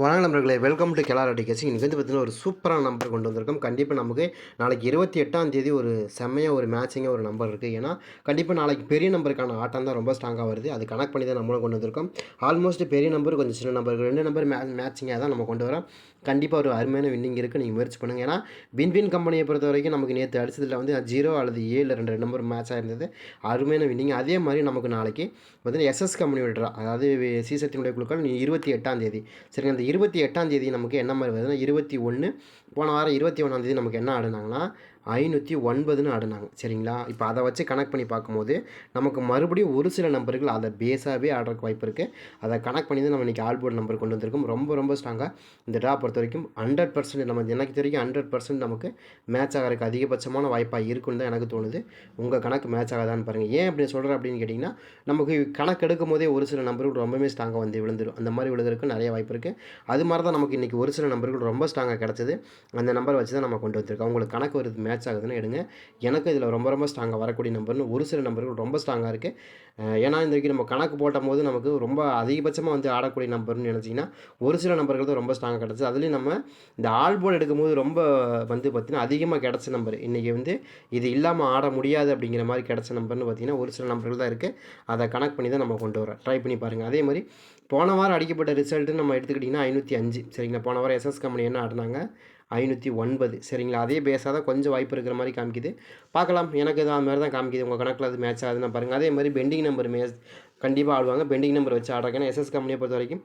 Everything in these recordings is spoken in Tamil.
வணக்கம் நண்பர்களே வெல்கம் டு கெலாரட்டி கேசிங் இன்றைக்கி வந்து பார்த்தீங்கன்னா ஒரு சூப்பரான நம்பர் கொண்டு வந்திருக்கோம். கண்டிப்பாக நமக்கு நாளைக்கு இருபத்தி எட்டாம் தேதி ஒரு செம்மையாக ஒரு மேட்சிங்காக ஒரு நம்பர் இருக்குது ஏன்னா கண்டிப்பாக நாளைக்கு பெரிய நம்பருக்கான ஆட்டம் தான் ரொம்ப ஸ்ட்ராங்காக வருது. அது கனெக்ட் பண்ணி தான் நம்மளும் கொண்டு வந்திருக்கோம். ஆல்மோஸ்ட் பெரிய நம்பர் கொஞ்சம் சின்ன நம்பர் ரெண்டு நம்பர் மே மேட்சிங்காக தான் நம்ம கொண்டு வரோம். கண்டிப்பாக ஒரு அருமையான வின்னிங் இருக்குது நீங்கள் முயற்சி பண்ணுங்கள் ஏன்னா வின் வின் கம்பெனியை பொறுத்த வரைக்கும் நமக்கு நேற்று அடிச்சதில் வந்து ஜீரோ அல்லது ஏழு ரெண்டு நம்பர் மேட்ச் ஆயிருந்தது. அருமையான வின்னிங் அதே மாதிரி நமக்கு நாளைக்கு பார்த்தீங்கன்னா எஸ்எஸ் கம்பெனி விடுறா அதாவது சீசத்தினுடைய குழுக்கள் இருபத்தி எட்டாம் தேதி. சரிங்க அந்த இருபத்தி எட்டாம் தேதி நமக்கு என்ன மாதிரி வருதுன்னா இருபத்தி ஒன்று போன வாரம் இருபத்தி ஒன்றாம் தேதி நமக்கு என்ன ஆடுனாங்கன்னா ஐநூற்றி ஒன்பதுன்னு ஆடினாங்க. சரிங்களா? இப்போ அதை வச்சு கனெக்ட் பண்ணி பார்க்கும்போது நமக்கு மறுபடியும் ஒரு சில நம்பர்கள் அதை பேஸாகவே ஆடுறக்கு வாய்ப்பு இருக்குது அதை கனெக்ட் பண்ணி தான் நம்ம இன்றைக்கி ஆல்போர்ட் நம்பர் கொண்டு வந்திருக்கோம். ரொம்ப ரொம்ப ஸ்ட்ராங்காக இந்த ட்ரா பொறுத்த வரைக்கும் ஹண்ட்ரட் பர்சன்ட் நம்ம எனக்கு தெரியும் ஹண்ட்ரட் பர்சன்ட் நமக்கு மேட்ச் ஆகிறதுக்கு அதிகபட்சமான வாய்ப்பாக இருக்குன்னு தான் எனக்கு தோணுது. உங்கள் கணக்கு மேட்ச் ஆகாதான்னு பாருங்கள் ஏன் அப்படி சொல்கிறேன் அப்படின்னு கேட்டிங்கன்னா நமக்கு கணக்கு எடுக்கும் போதே ஒரு சில நம்பர்கள் ரொம்பவே ஸ்ட்ராங்காக வந்து விழுந்துடும் அந்த மாதிரி விழுகிறதுக்கு நிறைய வாய்ப்பு இருக்குது அது மாதிரி தான் நமக்கு இன்றைக்கி ஒரு சில நம்பர்கள் ரொம்ப ஸ்ட்ராங்காக கிடச்சிது. அந்த நம்பர் வச்சு தான் நம்ம கொண்டு வந்திருக்கோம். உங்களுக்கு கணக்கு வருது மேட்ச் ஆகுதுன்னு எடுங்க. எனக்கு இதில் ரொம்ப ரொம்ப ஸ்ட்ராங்காக வரக்கூடிய நம்பர்னு ஒரு சில நம்பர்கள் ரொம்ப ஸ்ட்ராங்காக இருக்குது ஏன்னா இந்த வரைக்கும் நம்ம கணக்கு போட்டும் போது நமக்கு ரொம்ப அதிகபட்சமாக வந்து ஆடக்கூடிய நம்பர்னு நினச்சிங்கன்னா ஒரு சில நம்பர்கள் தான் ரொம்ப ஸ்ட்ராங்காக கிடச்சி அதுலேயும் நம்ம இந்த ஆல் போல் எடுக்கும்போது ரொம்ப வந்து பார்த்திங்கன்னா அதிகமாக கிடச்ச நம்பர் இன்றைக்கி வந்து இது இல்லாமல் ஆட முடியாது அப்படிங்கிற மாதிரி கிடச்ச நம்பர்னு பார்த்திங்கன்னா ஒரு சில நம்பர்கள் தான் இருக்குது அதை கனெக்ட் பண்ணி தான் நம்ம கொண்டு வரோம் ட்ரை பண்ணி பாருங்கள் அதே மாதிரி போன வாரம் அடிக்கப்பட்ட ரிசல்ட்டு நம்ம எடுத்துக்கிட்டிங்கன்னா ஐநூற்றி அஞ்சு. சரிங்களா? போன வாரம் எஸ்எஸ் கம்பெனி என்ன ஆடினாங்க? ஐநூற்றி ஒன்பது. சரிங்களா? அதே பேஸாக தான் கொஞ்சம் வாய்ப்பு இருக்கிற மாதிரி காமிக்குது. பார்க்கலாம். எனக்கு இது அது மாதிரி தான் காமிக்குது. உங்கள் கணக்கில் அது மேட்ச் ஆகுதுன்னா பாருங்கள் அதே மாதிரி பெண்டிங் நம்பர் மேட்ச் கண்டிப்பாக ஆடுவாங்க. பெண்டிங் நம்பர் வச்சு ஆடுறாங்க. ஏன்னா எஸ்எஸ் கம்பெனியை பொறுத்த வரைக்கும்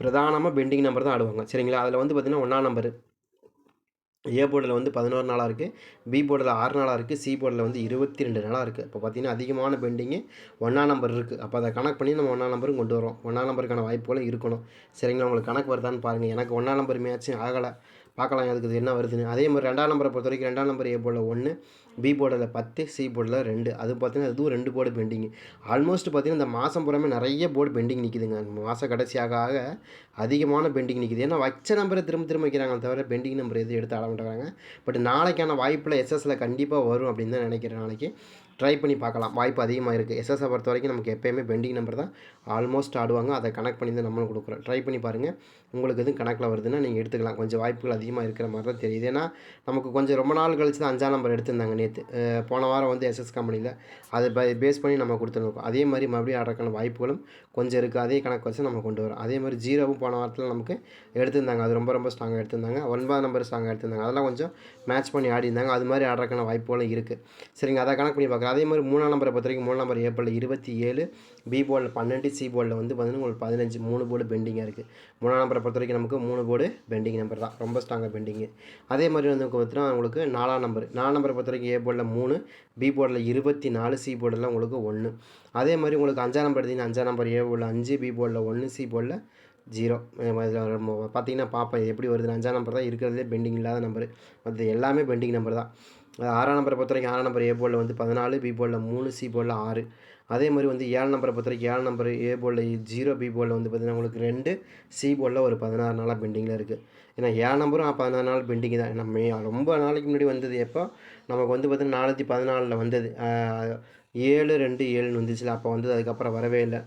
பிரதானமாக பெண்டிங் நம்பர் தான் ஆடுவாங்க. சரிங்களா? அதில் வந்து பார்த்திங்கன்னா ஒன்றா நம்பர் ஏ போர்டில் வந்து பதினோரு நாளாக இருக்குது பி போர்டில் ஆறு நாளாக இருக்குது சி போர்டில் வந்து இருபத்தி ரெண்டு நாளாக இருக்குது இப்போ பார்த்தீங்கன்னா அதிகமான பெண்டிங்கு ஒன்றா நம்பர் இருக்குது அப்போ அதை கணக்கு பண்ணி நம்ம ஒன்றா நம்பரும் கொண்டு வரோம் ஒன்றா நம்பருக்கான வாய்ப்புகளும் இருக்கணும். சரிங்களா? உங்களுக்கு கணக்கு வருதான்னு பாருங்கள் எனக்கு ஒன்றா நம்பர் மேட்ச்சும் ஆகலை. பார்க்கலாம் அதுக்கு இது என்ன வருதுன்னு. அதே மாதிரி ரெண்டாம் நம்பரை பொறுத்த வரைக்கும் ரெண்டாம் நம்பர் ஏ போர்டில் ஒன்று பி போர்டில் பத்து சி போர்டில் ரெண்டு. அது பார்த்தீங்கன்னா அதுவும் ரெண்டு போர்டு பெண்டிங் ஆல்மோஸ்ட் பார்த்தீங்கன்னா இந்த மாதம் பூராமே நிறைய போர்டு பெண்டிங் நிற்கிதுங்க மாதம் கடைசியாக ஆக அதிகமான பெண்டிங் நிற்கிது ஏன்னா வச்ச நம்பரை திரும்ப திரும்ப வைக்கிறாங்க தவிர பெண்டிங் நம்பர் எதுவும் எடுத்து ஆட மாட்டேங்கிறாங்க பட் நாளைக்கான வாய்ப்பில் எஸ்எஸ்சில் கண்டிப்பாக வரும் அப்படின்னு தான் நினைக்கிறேன் நாளைக்கு. ட்ரை பண்ணி பார்க்கலாம். வாய்ப்பு அதிகமாக இருக்குது எஸ்எஸ்ஸை பொறுத்த வரைக்கும் நமக்கு எப்போயுமே பெண்டிங் நம்பர் தான் ஆல்மோஸ்ட் ஆடுவாங்க. அதை கனெக்ட் பண்ணி தான் நம்மளும் கொடுக்குறோம். ட்ரை பண்ணி பாருங்கள் உங்களுக்கு எதுவும் கணக்கில் வருதுன்னா நீங்கள் எடுத்துக்கலாம். கொஞ்சம் வாய்ப்புகள் அதிகமாக இருக்கிற மாதிரி தான் தெரியுது. ஏன்னா நமக்கு கொஞ்சம் ரொம்ப நாள் கழிச்சு தான் அஞ்சாம் நம்பர் எடுத்திருந்தாங்க நேற்று போன வாரம் வந்து எஸ்எஸ் கம்பெனியில் அதை பேஸ் பண்ணி நம்ம கொடுத்துருக்கோம். அதே மாதிரி மறுபடியும் ஆடுறதுக்கான வாய்ப்புகளும் கொஞ்சம் இருக்குது அதே கணக்கு வச்சு நம்ம கொண்டு வரோம். அதே மாதிரி ஜீரோவும் போன வாரத்தில் நமக்கு எடுத்திருந்தாங்க. அது ரொம்ப ரொம்ப ஸ்ட்ராங்காக எடுத்திருந்தாங்க. ஒன்பதாம் நம்பர் ஸ்ட்ராங்காக எடுத்திருந்தாங்க. அதெல்லாம் கொஞ்சம் மேட்ச் பண்ணி ஆடி இருந்தாங்க அது மாதிரி ஆடுறதுக்கான வாய்ப்புகளும் இருக்குது சரிங்க. அதை கணக்கு பண்ணி பார்க்குறோம் அதே மாதிரி மூணாம் நம்பரை பொறுத்த வரைக்கும் மூணு நம்பர் ஏப்ரல் இருபத்தி ஏழு பி போர்டில் பன்னெண்டு சி பாலில் வந்து பார்த்தீங்கன்னா உங்களுக்கு பதினஞ்சு மூணு போர்டு பெண்டிங்காக இருக்குது மூணாம் நம்பரை பொறுத்த வரைக்கும் நமக்கு மூணு போர்டு பெண்டிங் நம்பர் தான். ரொம்ப ஸ்ட்ராங்காக பெண்டிங்கு அதே மாதிரி வந்து பார்த்தீங்கன்னா உங்களுக்கு நாலாம் நம்பர் நாலாம் நம்பரை பொறுத்த வரைக்கும் ஏ போர்டில் மூணு பி போர்டில் இருபத்தி நாலு சி போர்டில் உங்களுக்கு ஒன்று அதே மாதிரி உங்களுக்கு அஞ்சாம் நம்பர் எடுத்தீங்கன்னா அஞ்சாம் நம்பர் ஏ போர்டில் அஞ்சு பி போர்டில் ஒன்று சி போர்டில் ஜீரோ பார்த்தீங்கன்னா பார்ப்பேன் எப்படி வருது அஞ்சாம் நம்பர் தான் இருக்கிறதே பெண்டிங் இல்லாத நம்பர் மற்ற எல்லாமே பெண்டிங் நம்பர் தான். ஆறாம் நம்பரை பொறுத்த வரைக்கும் ஆறாம் நம்பர் ஏ போலில் வந்து பதினாலு பி போலில் மூணு சி போலில் ஆறு. அதே மாதிரி வந்து ஏழு நம்பரை பொறுத்த வரைக்கும் ஏழு நம்பர் ஏ போலில் ஜீரோ பி போலில் வந்து பார்த்திங்கன்னா உங்களுக்கு ரெண்டு சி போலில் ஒரு பதினாறு நாளாக பெண்டிங்கில் இருக்குது ஏன்னா ஏழு நம்பரும் பதினாறு நாள் பெண்டிங் தான். நம்ம ரொம்ப நாளைக்கு முன்னாடி வந்தது எப்போ? நமக்கு வந்து பார்த்திங்கன்னா நானூற்றி பதினாலில் வந்தது. ஏழு ரெண்டு ஏழுன்னு வந்துச்சுல. அப்போ வந்தது அதுக்கப்புறம் வரவே இல்லை.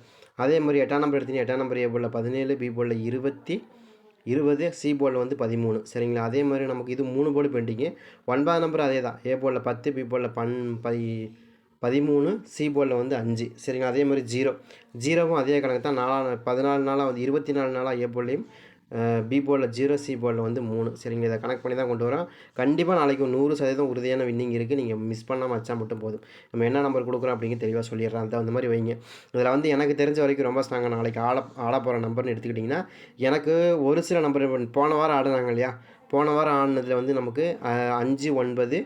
அதே மாதிரி எட்டாம் நம்பர் எடுத்தீங்கன்னா எட்டாம் நம்பர் ஏ போலில் பதினேழு பி போலில் இருபத்தி இருபது சி போர்டில் வந்து பதிமூணு. சரிங்களா? அதே மாதிரி நமக்கு இது மூணு போர்டு பெண்டிங்கு ஒன்பதாம் நம்பர் அதே தான் ஏ போர்டில் பத்து பி போர்டில் பன் பதி பதிமூணு சி போர்டில் வந்து அஞ்சு. சரிங்களா? அதே மாதிரி ஜீரோ ஜீரோவும் அதே கணக்கு தான். நாலா பதினாலு நாளாக வந்து இருபத்தி நாலு நாளாக ஏ போர்ட்லேயும் பி போலில் ஜீரோ சி போலில் வந்து மூணு. சரிங்க இதை கனெக்ட் பண்ணி தான் கொண்டு வரோம். கண்டிப்பாக நாளைக்கு நூறு சதவீதம் உறுதியான வின்னிங் இருக்குது நீங்கள் மிஸ் பண்ணாமல் வச்சா மட்டும் போதும். நம்ம என்ன நம்பர் கொடுக்குறோம் அப்படின்னு தெளிவாக சொல்லிடுறேன். அந்த அந்த மாதிரி வைங்க. இதில் வந்து எனக்கு தெரிஞ்ச வரைக்கும் ரொம்ப ஸ்ட்ராங்காக நாளைக்கு ஆட ஆட போகிற நம்பர்னு எடுத்துக்கிட்டிங்கன்னா எனக்கு ஒரு சில நம்பர் போன வாரம் ஆடினாங்க இல்லையா? போன வாரம் ஆடினதில் வந்து நமக்கு அஞ்சு ஒன்பது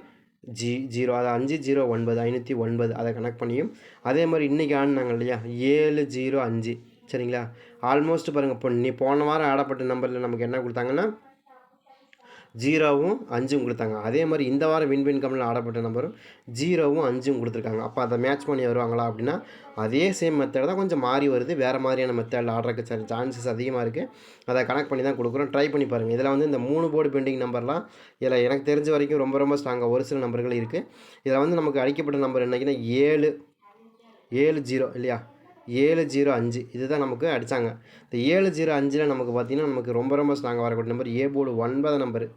ஜி ஜீரோ அது அஞ்சு ஜீரோ ஒன்பது ஐநூற்றி ஒன்பது அதை கனெக்ட் பண்ணியும். அதே மாதிரி இன்றைக்கி ஆடினாங்க இல்லையா? ஏழு ஜீரோ அஞ்சு. சரிங்களா? ஆல்மோஸ்ட் பாருங்கள் இப்போ நீ போன வாரம் ஆடப்பட்ட நம்பரில் நமக்கு என்ன கொடுத்தாங்கன்னா ஜீரோவும் அஞ்சும் கொடுத்தாங்க. அதே மாதிரி இந்த வாரம் வின் வின் கம்பெனியில் ஆடப்பட்ட நம்பரும் ஜீரோவும் அஞ்சும் கொடுத்துருக்காங்க. அப்போ அதை மேட்ச் பண்ணி வருவாங்களா அப்படின்னா அதே சேம் மெத்தட் தான் கொஞ்சம் மாறி வருது. வேறு மாதிரியான மெத்தடில் ஆடுறதுக்கு சான்சஸ் அதிகமாக இருக்குது அதை கனெக்ட் பண்ணி தான் கொடுக்குறோம். ட்ரை பண்ணி பாருங்கள் இதில் வந்து இந்த மூணு போர்டு பெண்டிங் நம்பர்லாம் இதில் எனக்கு தெரிஞ்ச வரைக்கும் ரொம்ப ரொம்ப ஸ்ட்ராங்காக ஒரு சில நம்பர்கள் இருக்குது இதில் வந்து நமக்கு அடிக்கப்பட்ட நம்பர் என்னைக்குன்னா ஏழு ஏழு ஜீரோ இல்லையா? ஏழு ஜீரோ அஞ்சு. இதுதான் நமக்கு அடித்தாங்க இந்த ஏழு ஜீரோ அஞ்சில் நமக்கு பார்த்திங்கன்னா நமக்கு ரொம்ப ரொம்ப ஸ்ட்ராங்காக வரக்கூடிய நம்பர் ஏ போர்டு ஒன்பது நம்பர்.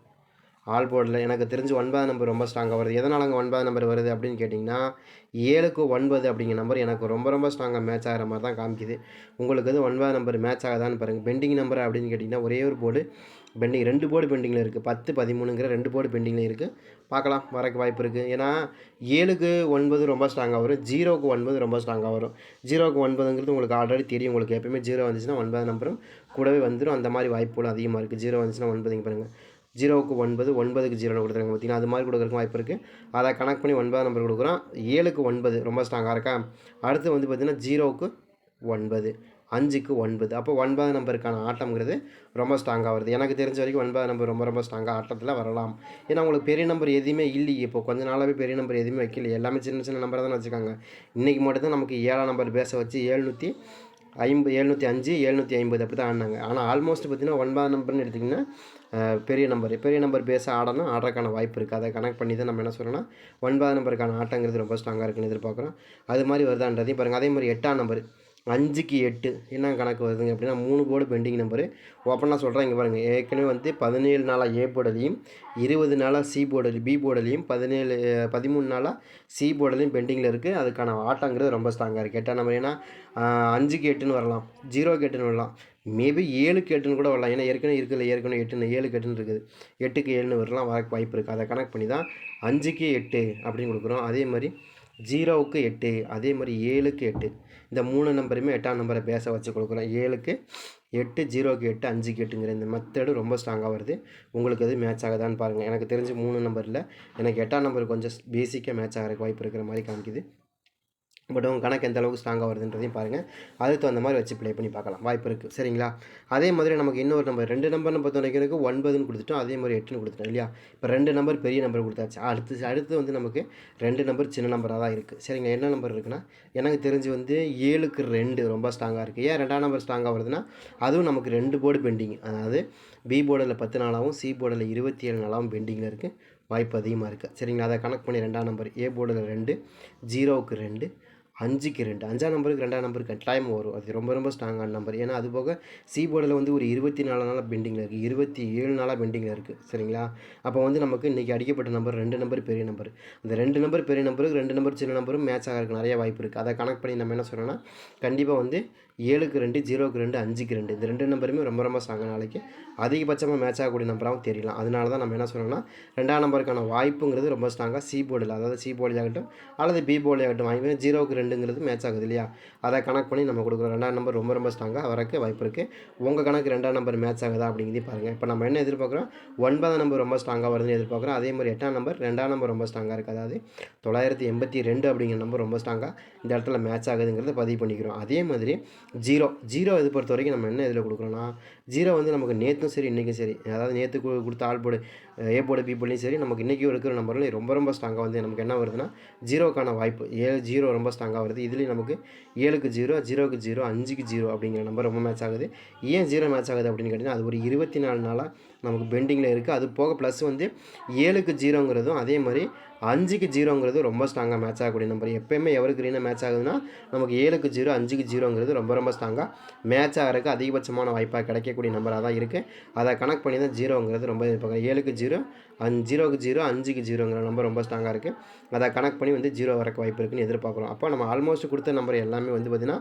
ஆல் போர்டில் எனக்கு தெரிஞ்சு ஒன்பதாம் நம்பர் ரொம்ப ஸ்ட்ராங்காக வருது. எதனால் அங்கே ஒன்பதாம் நம்பர் வருது அப்படின்னு கேட்டிங்கன்னா ஏழுக்கு ஒன்பது அப்படிங்கிற நம்பர் எனக்கு ரொம்ப ரொம்ப ஸ்ட்ராங்காக மேட்ச் ஆகிற மாதிரி தான் காமிக்குது. உங்களுக்கு வந்து ஒன்பதாம் நம்பர் மேட்ச் ஆகாதான்னு பாருங்கள் பெண்டிங் நம்பர் அப்படின்னு கேட்டிங்கன்னா ஒரே ஒரு போர்டு. பெண்டிங் ரெண்டு போர்டு பெண்டிங்கில் இருக்குது பத்து பதிமூணுங்கிற ரெண்டு போர்டு பெண்டிங்கில் இருக்குது பார்க்கலாம் வரக்கு வாய்ப்பு இருக்குது ஏன்னா ஏழுக்கு ஒன்பது ரொம்ப ஸ்ட்ராங்காக வரும். ஜீரோக்கு ஒன்பது ரொம்ப ஸ்ட்ராங்காக வரும். ஜீரோக்கு ஒன்பதுங்கிறது உங்களுக்கு ஆல்ரெடி தெரியும். உங்களுக்கு எப்பயுமே ஜீரோ வந்துச்சுன்னா ஒன்பது நம்பரும் கூடவே வந்துடும் அந்த மாதிரி வாய்ப்புகள் அதிகமாக இருக்குது ஜீரோ வந்துச்சுன்னா ஒன்பதுங்க பாருங்கள் ஜீரோவுக்கு ஒன்பது ஒன்பதுக்கு ஜீரோ கொடுத்துருங்க பார்த்தீங்கன்னா அது மாதிரி கொடுக்குறக்கு வாய்ப்பு இருக்குது அதை கனெக்ட் பண்ணி ஒன்பதாம் நம்பர் கொடுக்குறோம். ஏழுக்கு ஒன்பது ரொம்ப ஸ்ட்ராங்காக இருக்கா? அடுத்து வந்து பார்த்திங்கன்னா ஜீரோவுக்கு ஒன்பது. அஞ்சுக்கு ஒன்பது. அப்போ ஒன்பது நம்பருக்கான ஆட்டம்ங்கிறது ரொம்ப ஸ்ட்ராங்காக வருது. எனக்கு தெரிஞ்ச வரைக்கும் ஒன்பதாம் நம்பர் ரொம்ப ரொம்ப ஸ்ட்ராங்காக ஆட்டத்தில் வரலாம். ஏன்னா உங்களுக்கு பெரிய நம்பர் எதுவுமே இல்லையே. இப்போ கொஞ்ச நாளாகவே பெரிய நம்பர் எதுவுமே வைக்கல. எல்லாமே சின்ன சின்ன நம்பர் தான் வச்சுருக்காங்க. இன்றைக்கி மட்டும் தான் நமக்கு ஏழாம் நம்பர் பேச வச்சு ஏழ்நூற்றி ஐம்பது எழுநூற்றி அஞ்சு எழுநூற்றி ஐம்பது அப்படி தான் ஆடினாங்க. ஆனால் ஆல்மோஸ்ட் பார்த்திங்கன்னா ஒன்பதாம் நம்பர்னு எடுத்திங்கன்னா பெரிய நம்பர் பெரிய நம்பர் பேச ஆடணும் ஆடுறதுக்கான வாய்ப்பு இருக்குது அதை கனெக்ட் பண்ணி தான் நம்ம என்ன சொல்கிறோன்னா ஒன்பதாம் நம்பருக்கான ஆட்டங்கிறது ரொம்ப ஸ்ட்ராங்காக இருக்குன்னு எதிர்பார்க்குறோம். அது மாதிரி வருதான்றதையும் பாருங்கள் அதே மாதிரி எட்டாம் நம்பர் அஞ்சுக்கு எட்டு என்ன கணக்கு வருதுங்க அப்படின்னா மூணு போர்டு பெண்டிங் நம்பரு ஓப்பனாக சொல்கிறேன் இங்கே பாருங்கள் ஏற்கனவே வந்து பதினேழு நாளாக ஏ போர்டுலையும் இருபது நாளாக சி போர்டு பி போர்டுலையும் பதினேழு பதிமூணு நாளாக சி போர்டுலையும் பெண்டிங்கில் இருக்குது அதுக்கான ஆட்டங்கிறது ரொம்ப ஸ்ட்ராங்காக இருக்குது எட்டாம் நம்பர் ஏன்னா அஞ்சுக்கு எட்டுன்னு வரலாம் ஜீரோக்கு எட்டுன்னு வரலாம். மேபி ஏழுக்கு எட்டுன்னு கூட வரலாம். ஏன்னா ஏற்கனவே இருக்குல்ல ஏற்கனவே எட்டுன்னு ஏழுக்கு எட்டுன்னு இருக்குது. எட்டுக்கு ஏழுன்னு வரலாம் வர வாய்ப்பு இருக்குது அதை கனெக்ட் பண்ணி தான் அஞ்சுக்கு எட்டு அப்படின்னு கொடுக்குறோம். அதே மாதிரி ஜீரோவுக்கு எட்டு அதே மாதிரி ஏழுக்கு எட்டு. இந்த மூணு நம்பருமே எட்டாம் நம்பரை பேச வச்சு கொடுக்குறோம். ஏழுக்கு எட்டு ஜீரோக்கு எட்டு அஞ்சுக்கு எட்டுங்கிற இந்த மெத்தடு ரொம்ப ஸ்ட்ராங்காக வருது. உங்களுக்கு அது மேட்ச் ஆகுதான்னு பாருங்கள் எனக்கு தெரிஞ்சு மூணு நம்பரில் எனக்கு எட்டாம் நம்பர் கொஞ்சம் பேசிக்காக மேட்ச் ஆகிறதுக்கு வாய்ப்பு இருக்கிற மாதிரி காமிக்குது. பட் உங்கள் கணக்கு எந்த அளவுக்கு ஸ்ட்ராங்காக வருதுன்றதையும் பாருங்கள் அதுக்கு தகுந்த மாதிரி வச்சு ப்ளே பண்ணி பார்க்கலாம். வாய்ப்பு இருக்குது சரிங்களா? அதே மாதிரி நமக்கு இன்னொரு நம்பர் ரெண்டு நம்பர் பொறுத்த வரைக்கும் ஒன்பதுன்னு கொடுத்துட்டோம். அதே மாதிரி எட்டுன்னு கொடுத்துட்டோம் இல்லையா? இப்போ ரெண்டு நம்பர் பெரிய நம்பர் கொடுத்தாச்சு. அடுத்து அடுத்து வந்து நமக்கு ரெண்டு நம்பர் சின்ன நம்பராக தான் இருக்குது சரிங்க என்ன நம்பர் இருக்குன்னா எனக்கு தெரிஞ்சு வந்து ஏழுக்கு ரெண்டு ரொம்ப ஸ்ட்ராங்காக இருக்குது ஏன் ரெண்டாம் நம்பர் ஸ்ட்ராங்காக வருதுன்னா அதுவும் நமக்கு ரெண்டு போர்டு பெண்டிங் அதாவது பி போர்டில் பத்து நாளாகவும் சி போர்டில் இருபத்தி ஏழு நாளாகவும் பெண்டிங்கில் இருக்குது வாய்ப்பு அதிகமாக இருக்குது சரிங்களா? அதை கனெக்ட் பண்ணி ரெண்டாம் நம்பர் ஏ போர்டில் ரெண்டு ஜீரோவுக்கு ரெண்டு அஞ்சுக்கு ரெண்டு. அஞ்சாம் நம்பருக்கு ரெண்டாம் நம்பருக்கு கட்டாயம் வரும். அது ரொம்ப ரொம்ப ஸ்ட்ராங்கான நம்பர் ஏன்னா அது போக சி போர்டில் வந்து ஒரு இருபத்தி நாலு நாளாக பெண்டிங்கில் இருக்குது இருபத்தி ஏழு நாளாக பெண்டிங்கில் இருக்குது சரிங்களா? அப்போ வந்து நமக்கு இன்றைக்கி அடிக்கப்பட்ட நம்பர் ரெண்டு நம்பர் பெரிய நம்பர் அந்த ரெண்டு நம்பர் பெரிய நம்பருக்கு ரெண்டு நம்பர் சின்ன நம்பரும் மேட்ச் ஆகிறதுக்கு நிறைய வாய்ப்பு இருக்குது அதை கனெக்ட் பண்ணி நம்ம என்ன சொல்கிறோன்னா கண்டிப்பாக வந்து ஏழுக்கு ரெண்டு ஜீரோக்கு ரெண்டு அஞ்சுக்கு ரெண்டு. இந்த ரெண்டு நம்பருமே ரொம்ப ரொம்ப ஸ்ட்ராங்காக நாளைக்கு. அதிகபட்சமாக மேட்ச் ஆகக்கூடிய நம்பராகவும் தெரியலாம். அதனால தான் நம்ம என்ன சொல்கிறோம்னா ரெண்டாம் நம்பருக்கான வாய்ப்புங்கிறது ரொம்ப ஸ்ட்ராங்காக சி போர்டில் அதாவது சி போர்டில் ஆகட்டும் அல்லது பி போர்டில் ஆகட்டும் வாங்கி ஜீரோக்கு ரெண்டுங்கிறது மேட்ச் ஆகுது இல்லையா? அதை கணக்கு பண்ணி நம்ம கொடுக்குறோம் ரெண்டாம் நம்பர் ரொம்ப ரொம்ப ஸ்ட்ராங்காக வரக்கு வாய்ப்பு இருக்குது உங்கள் கணக்கு ரெண்டாம் நம்பர் மேட்ச் ஆகுதா அப்படிங்கிறதையும் பாருங்கள் இப்போ நம்ம என்ன எதிர்பார்க்குறோம்? ஒன்பதாம் நம்பர் ரொம்ப ஸ்ட்ராங்காக வருதுன்னு எதிர்பார்க்குறோம். அதே மாதிரி எட்டாம் நம்பர் ரெண்டாம் நம்பர் ரொம்ப ஸ்ட்ராங்காக இருக்குது அதாவது தொள்ளாயிரத்தி எண்பத்தி ரெண்டு அப்படிங்கிற நம்பர் ரொம்ப ஸ்ட்ராங்காக இந்த இடத்துல மேட்ச் ஆகுதுங்கிறத பதிவு பண்ணிக்கிறோம். அதே மாதிரி ஜீரோ ஜீரோ இது பொறுத்த வரைக்கும் நம்ம என்ன இதில் கொடுக்குறோன்னா ஜீரோ வந்து நமக்கு நேற்றும் சரி இன்றைக்கும் சரி. அதாவது நேற்று கொடுத்த all board A board B போர்ட்லையும் சரி நமக்கு இன்றைக்கும் இருக்கிற நம்பர்லையும் ரொம்ப ரொம்ப ஸ்ட்ராங்காக வந்து நமக்கு என்ன வருதுன்னா ஜீரோக்கான வாய்ப்பு. ஏழு ஜீரோ ரொம்ப ஸ்ட்ராங்காக வருது. இதுலேயும் நமக்கு ஏழுக்கு ஜீரோ ஜீரோக்கு ஜீரோ அஞ்சுக்கு ஜீரோ அப்படிங்கிற நம்பர் ரொம்ப மேட்ச் ஆகுது. ஏன் ஜீரோ மேட்ச் ஆகுது அப்படின்னு கேட்டிங்கன்னா அது ஒரு இருபத்தி நாலு நாளாக நமக்கு பெண்டிங்கில் இருக்குது அது போக ப்ளஸ் வந்து ஏழுக்கு ஜீரோங்கிறதும் அதே மாதிரி அஞ்சுக்கு ஜீரோங்கிறது ரொம்ப ஸ்ட்ராங்காக மேட்ச் ஆகக்கூடிய நம்பர் எப்போயுமே எவருக்கு க்ரீனாக மேட்ச் ஆகுதுன்னா நமக்கு ஏழுக்கு ஜீரோ அஞ்சுக்கு ஜீரோங்கிறது ரொம்ப ரொம்ப ஸ்ட்ராங்காக மேட்ச் ஆகிறதுக்கு அதிகபட்சமான வாய்ப்பாக கிடைக்கக்கூடிய நம்பராக தான் இருக்குது அதை கனெக்ட் பண்ணி தான் ஜீரோங்கிறது ரொம்ப எதிர்பார்க்குறேன் ஏழுக்கு ஜீரோ அஞ்சு ஜீரோக்கு ஜீரோ அஞ்சுக்கு ஜீரோங்கிற நம்பர் ரொம்ப ஸ்ட்ராங்காக இருக்குது அதை கனெக்ட் பண்ணி வந்து ஜீரோ வரக்கு வாய்ப்பு இருக்குன்னு எதிர்பார்க்குறோம். அப்போ நம்ம ஆல்மோஸ்ட் கொடுத்த நம்பர் எல்லாமே வந்து பார்த்திங்கன்னா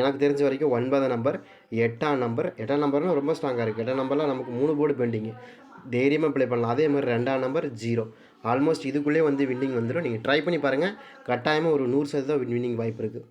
எனக்கு தெரிஞ்ச வரைக்கும் ஒன்பதாம் நம்பர் எட்டாம் நம்பர் எட்டாம் நம்பர்னால் ரொம்ப ஸ்ட்ராங்காக இருக்குது எட்டாம் நம்பரில் நமக்கு மூணு போர்டு பெண்டிங்கு தைரியமாக ப்ளே பண்ணலாம். அதே மாதிரி ரெண்டாம் நம்பர் ஜீரோ ஆல்மோஸ்ட் இதுக்குள்ளே வந்து வின்னிங் வந்துடும் நீங்கள் ட்ரை பண்ணி பாருங்கள் கட்டாயமாக ஒரு நூறு சதவீதம் வின்னிங் வாய்ப்பு இருக்குது